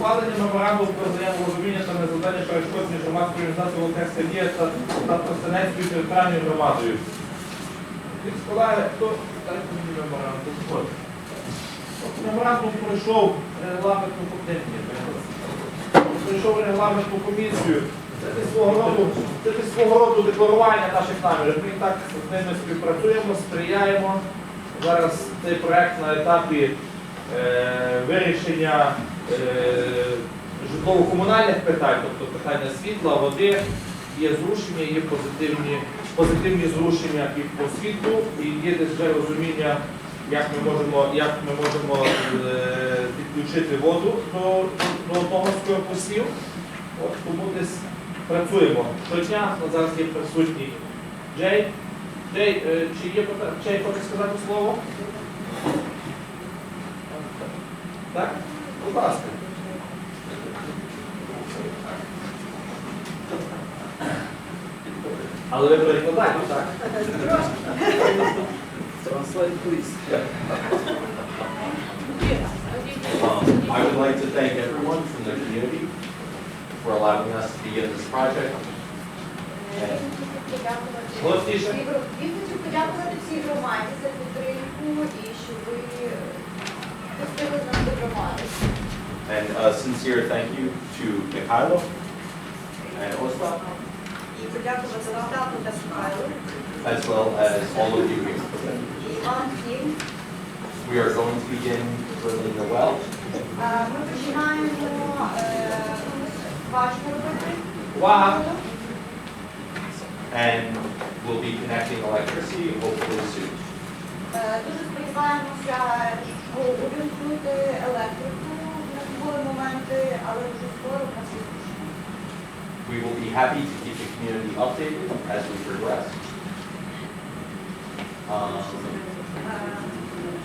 Укладення меморандуму про взаєморозуміння та незадання перешкод між громадською організацією «Волонтерська дія» та, та Тростянецькою територіальною громадою. Від складає, хто дайте мені меморандум. От Меморандум пройшов регламентну комісію. Пройшов регламентну комісію. Це десь свого роду, це десь свого роду декларування наших намірів. Ми так з ними співпрацюємо, сприяємо. Зараз цей проект на етапі е, вирішення житлово-комунальних питань, тобто питання світла, води, є зрушення, є позитивні, позитивні зрушення і по світлу, і є десь вже розуміння, як ми можемо, як ми можемо е, підключити воду до, до одного з корпусів. От тому десь працюємо. Щодня зараз є присутній Джей. Джей, е, чи є? Джей, хоче сказати слово? Так? Будь ласка. Але ви перекладаєте, так? Translate, please. Um, I would like to thank everyone from the community for allowing us to be in this project. And Голосніше. Він хочу подякувати всій громаді за підтримку і що ви And a sincere thank you to Mikhailo and Ostap, І подякувати Остапу та Смайлу. as well as all of you here. І вам всім. We are going to begin drilling the well. Е, Ми починаємо е, бачити робити. Увага! And we'll be connecting electricity hopefully soon. Е, Дуже сподіваємося, що увімкнути електрику. У нас були моменти, але вже скоро в нас є We will be happy to keep the community updated as we progress. Um, Е,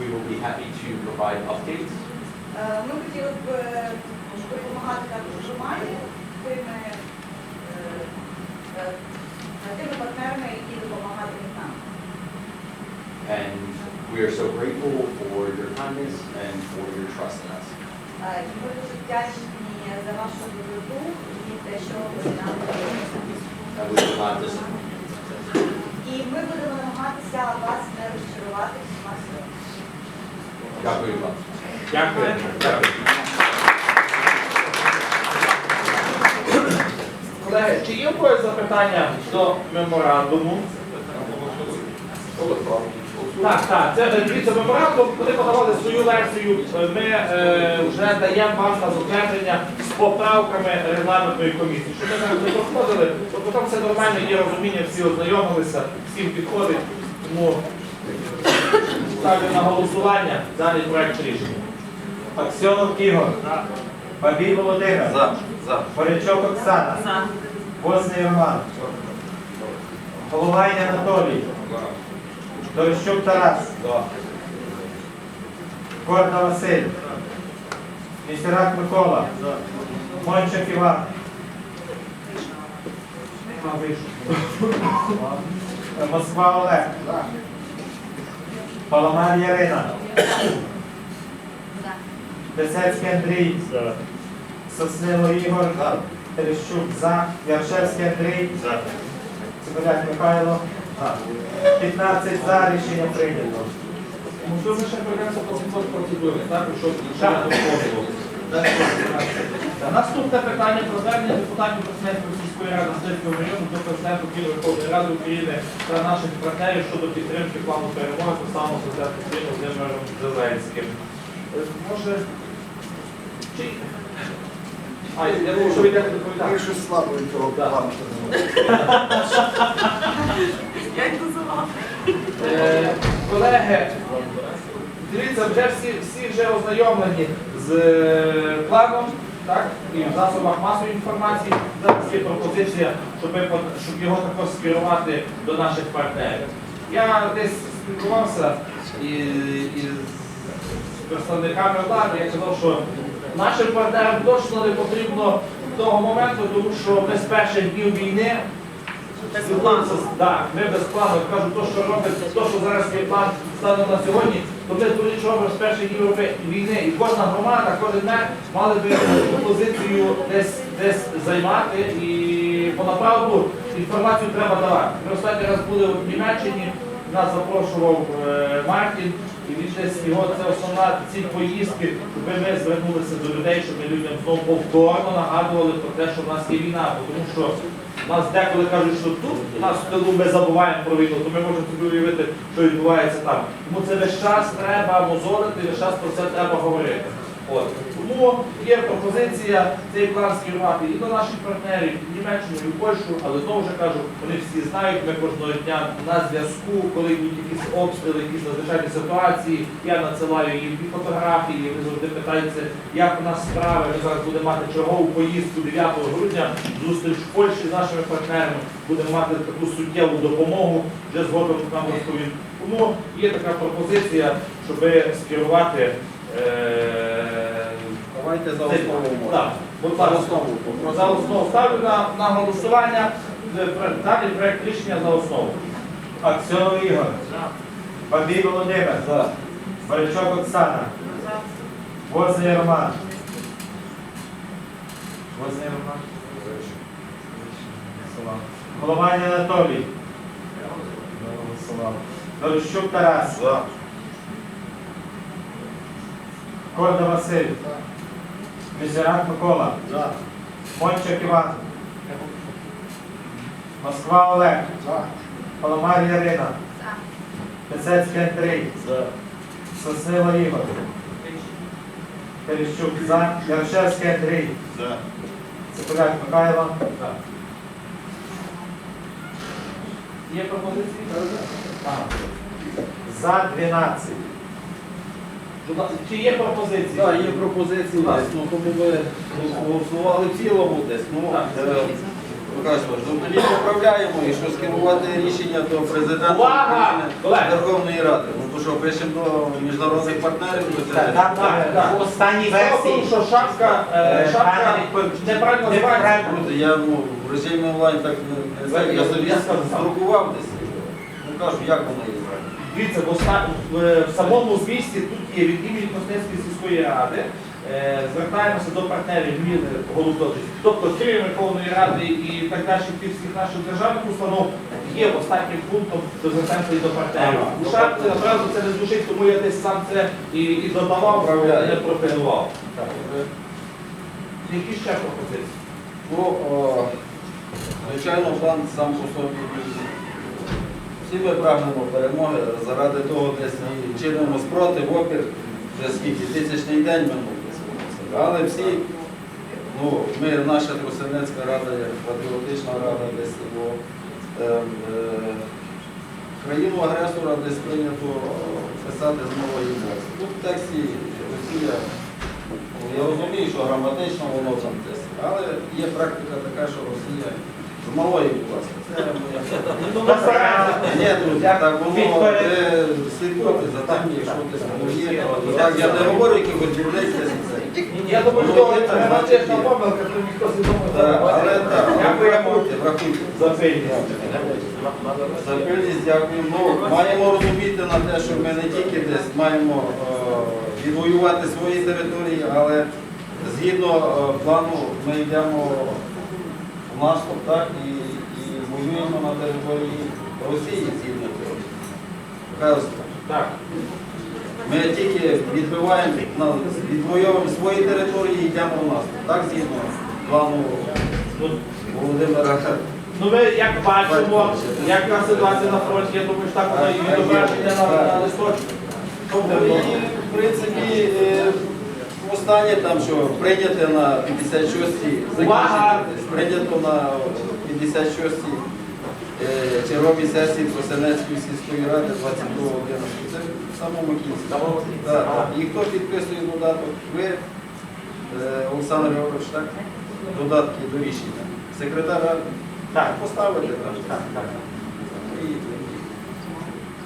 We will be happy to provide updates Е, Ми хотіли б we are so grateful for your kindness and for your trust in us. Е, І ми дуже вдячні за вашу доброту і те, що ви нам даєте. And we will not disappoint. І ми будемо намагатися вас не розчарувати всіма силами. Дякую вам. Дякую. Дякую. Колеги, чи є в когось запитання до меморандуму? Так, так, це е, дивіться, меморандум, вони подавали свою версію, е, ми е, вже даємо вам на затвердження з поправками регламентної комісії. Щоб ми зараз не проходили, то потім все нормально, є розуміння, всі ознайомилися, всім підходить. Тому ставлю на голосування даний проект рішення. Аксьонов Ігор. Бабій Володимир. За. За. Борячок Оксана. Возний Роман. Головай Анатолій. Дорощук Тарас. Корда Василь. Місірак Микола. Мончик Іван. Москва Олег. Паламар Ярина. Писецький Андрій. Соснило Ігор. Терещук за. Яршевський Андрій. Цибуляк Михайло. 15 за. Рішення прийнято. Можливо, ми ще пройдемося по цим процедури, так, щоб не доходило. Наступне питання про звернення депутатів Красненської сільської ради Сильського району до Президента України Верховної Ради України та наших партнерів щодо підтримки плану перемоги поставленого президентом України Володимиром Зеленським. Е, Може, чи... А, я думаю, що ви йдете доповідати. Ми щось слабо від цього плану. Е, Колеги, дивіться, вже всі, всі вже ознайомлені з е, планом, так, і в засобах масової інформації. Зараз є пропозиція, щоб, щоб його також скерувати до наших партнерів. Я десь спілкувався і, і з представниками влади, я казав, що нашим партнерам точно не потрібно того моменту, тому що ми з перших днів війни з- да, ми без плану. Кажу, то, що робить, то, що зараз є план станом на сьогодні, то ми дуже робимо з першої Європи- війни. І кожна громада, кожен мер мали би позицію десь, десь займати. І по направду інформацію треба давати. Ми останній раз були в Німеччині, нас запрошував е, Мартін. І він десь його це основна ціль поїздки, щоб ми звернулися до людей, щоб ми людям знову повторно нагадували про те, що в нас є війна. Тому що нас деколи кажуть, що тут у нас в тилу ми забуваємо про війну, то ми можемо собі уявити, що відбувається там. Тому це весь час треба мозолити, весь час про це треба говорити. От. Тому є пропозиція цієї план скерувати і до наших партнерів, і Німеччину, і Польщу, але знову ж кажу, вони всі знають, ми кожного дня на зв'язку, коли йдуть якісь обстріли, якісь надзвичайні ситуації, я надсилаю їм і фотографії, вони завжди питаються, як у нас справи. Ми зараз будемо мати чергову поїздку 9 грудня, зустріч в Польщі з нашими партнерами, будемо мати таку суттєву допомогу, вже згодом нам розповім. Тому є така пропозиція, щоб скерувати. Е- Давайте за основу Так, будь За ласка. основу. За основу ставлю на, на голосування. Е, Далі проект рішення за основу. Аксьонов Ігор. Бабій Володимир. За. Борячок Оксана. Возний Роман. Возний Роман. Головань Анатолій. Дорощук Тарас. Корда Василь. Мізерак Микола. За. Мончик Іван. Москва Олег. Паламар Ярина. Писецький Андрій. За. Соснило Ігор. Терещук за. Ярошевський Андрій. За. Цикуляк Михайло. Так. Є пропозиції? Так. За 12. Чи є пропозиції? Так, є пропозиції десь, ну тому ми голосували в цілому десь. Ну, тоді поправляємо і що скерувати рішення до президента Увага! України, Верховної Ради. Ну то що пишемо до міжнародних партнерів, Так, Так, так. в останній версії. що шапка, е, Е, шапка неправильно я ну, в режимі онлайн так не, не знаю, я собі Я скажу сам. друкував десь. Ну кажу, як воно є. Дивіться, в, самому звісті тут є від імені Коснецької сільської ради. Е, звертаємося до партнерів Міли Голубдовичі. Тобто, крім Верховної Ради і так далі всіх наших державних установ, є останнім пунктом, що звертаємося і до партнерів. Ага. Ну, шапці, направду, це не звучить, тому я десь сам це і, і додавав, не пропонував. Які ще пропозиції? Ну, о, звичайно, план сам по собі. Всі ми прагнемо перемоги, заради того десь і чинимо спротив, опір, вже скільки тисячний день десь. Але всі, ну, ми, наша Тросинецька рада, як патріотична рада, десь бо, е, е, країну агресора десь прийнято писати з нової мови. Тут в тексті Росія Ну, Я розумію, що граматично воно там десь, але є практика така, що Росія з малої, ласка. Це моя. Ні, друзі, так воно слідкувати за десь воно є. Так, я не говорю якихось дурниць десь і це. Я думаю, що значить, є. помилка, то ніхто свідомо не. Але так, врахуйте, врахуйте. За пильність дякую. Ну, маємо розуміти на те, що ми не тільки десь маємо е, відвоювати свої території, але згідно е, плану ми йдемо в наступ, так, і, і на території Росії згідно цього. Так. Ми тільки відбиваємо, відвоюємо свої території і йдемо в наступ. Так, згідно плану Ну, Володимира. Ну, ми як бачимо, яка ситуація на фронті, я думаю, що так воно і відображення на, листочку. Тобто, і, в принципі, е, останнє там, що прийняте на 56-й, Увага! прийнято на 56-й е, черговій сесії Просенецької сільської ради 22 11. Це в самому кінці. І хто підписує додаток? Ви, е, Олександр Георгійович, так? Додатки до рішення. Секретар ради? Так. Поставити. Так, так. І,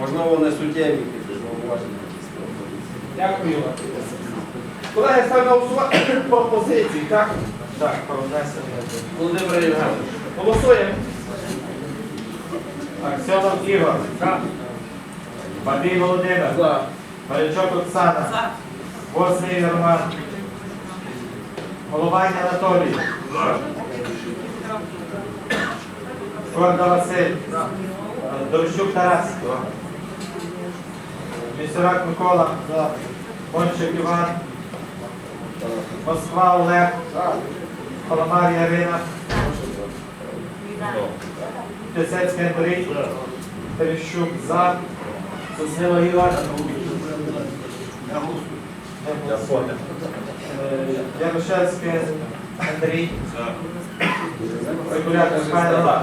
можливо, не суттєві зауваження. якісь пропозиції. Дякую. Колеги, ставлю на пропозиції, так? Так, про внесення. Володимир Євгенович. Голосуємо. Аксьонов Ігор. Бабій Володимир. За. Малячок Оксана. Возний Роман. Головань Анатолій. Скорда Василь. Дорощук Тарас. Місюрак Микола. Мончик Іван. Москва Олег. Паламар Ярина. Пісецький Андрій. Терещук за. Я понял. Е, Ярошевський Андрій. Регуляр Михайло.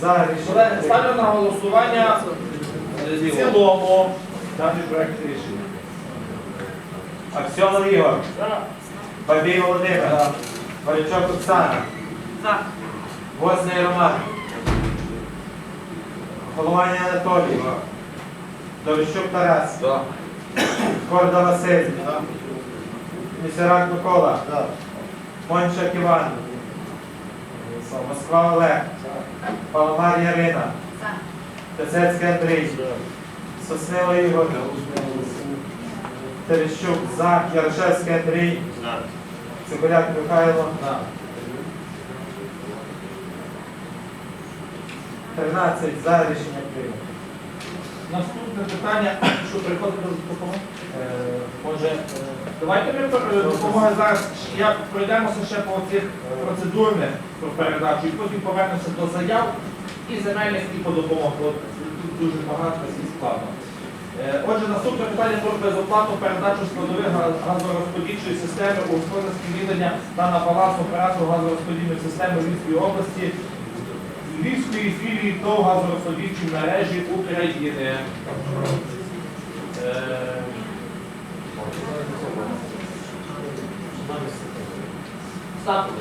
За Колеги, рішення. ставлю на голосування в цілому даний проект рішення. Аксьонов Ігор. Бабій Володимир. Валячок Оксана. Возний Роман. Головань Анатолій. Дорощук Тарас. Корда Василь. Місерак Микола. Мончак Іван. Москва Олег. Паламар Ярина. Тесецький Андрій. Соснило Ігор. Терещук за. Ярошевський Андрій. Цибуляк Михайло. 13 за рішення прийнято. Наступне питання, що приходить до допомоги. Е, Може, е, давайте ми е, допомоги зараз. Я пройдемося ще по цих процедурних про передачу і потім повернемося до заяв і земельних і по допомогу. Тут дуже багато і складно. Е, Отже, наступне питання про безоплатну передачу складових газ- газорозподільчої системи у господарське віддання та на баланс оператору газорозподільної системи Львівської області Львівської філії ТОВ газорозподільчої мережі України. Ставте.